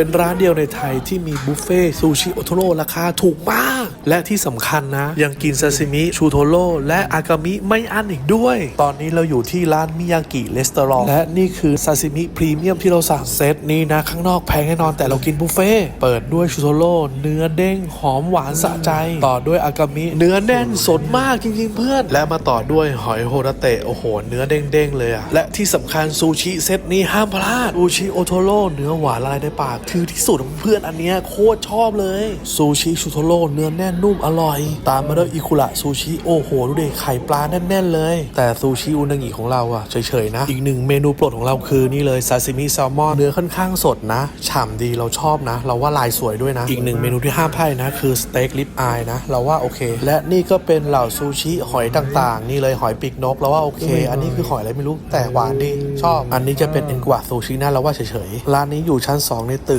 เป็นร้านเดียวในไทยที่มีบุฟเฟ่ซูชิโอโทโร่ราคาถูกมาก และที่สำคัญนะ ยังกินซาซิมิชูโทโร่และอากามิไม่อั้นอีกด้วย ตอนนี้เราอยู่ที่ร้านมิยากิเลสเตอรองและนี่คือซาซิมิพรีเมียมที่เราสั่งเซตนี้นะ ข้างนอกแพงแน่นอนแต่เรากินบุฟเฟ่เปิดด้วยชูโทโร่เนื้อเด้งหอมหวานสะใจ ต่อด้วยอากามิเนื้อแน่นสดมากจริงๆ เพื่อน และมาต่อด้วยหอยโฮราเตะโอ้โห เนื้อเด้งๆเลยอะและที่สำคัญซูชิเซตนี้ห้ามพลาดซูชิโอโทโร่เนื้อหวานละลายในปากคือที่สุดของเพื่อนอันเนี้ยโคตรชอบเลยซูชิชูโทโร่เนื้อแน่นนุ่มอร่อย ตามมาด้วยอิคุระซูชิโอ้โหดูดิไข่ปลาแน่นๆเลย แต่ซูชิอุนางิของเราอะเฉยๆนะ อีกหนึ่งเมนูโปรดของเราคือนี่เลยซาซิมิแซลมอนเนื้อค่อนข้างสดนะฉ่ำดีเราชอบนะ เราว่าลายสวยด้วยนะ อีกหนึ่งเมนูที่ห้ามพลาดนะ คือสเต็กลิปอายนะ เราว่าโอเค และนี่ก็เป็นเหล่าซูชิหอยต่างๆ นี่เลยหอยปีกนกเราว่าโอเค อันนี้คือหอยอะไรไม่รู้แต่หวานดีชอบ อันนี้จะเป็นเอ็นกวาซูชินะเราว่าเฉยๆร้านนี้อยู่ชั้นสองในตึก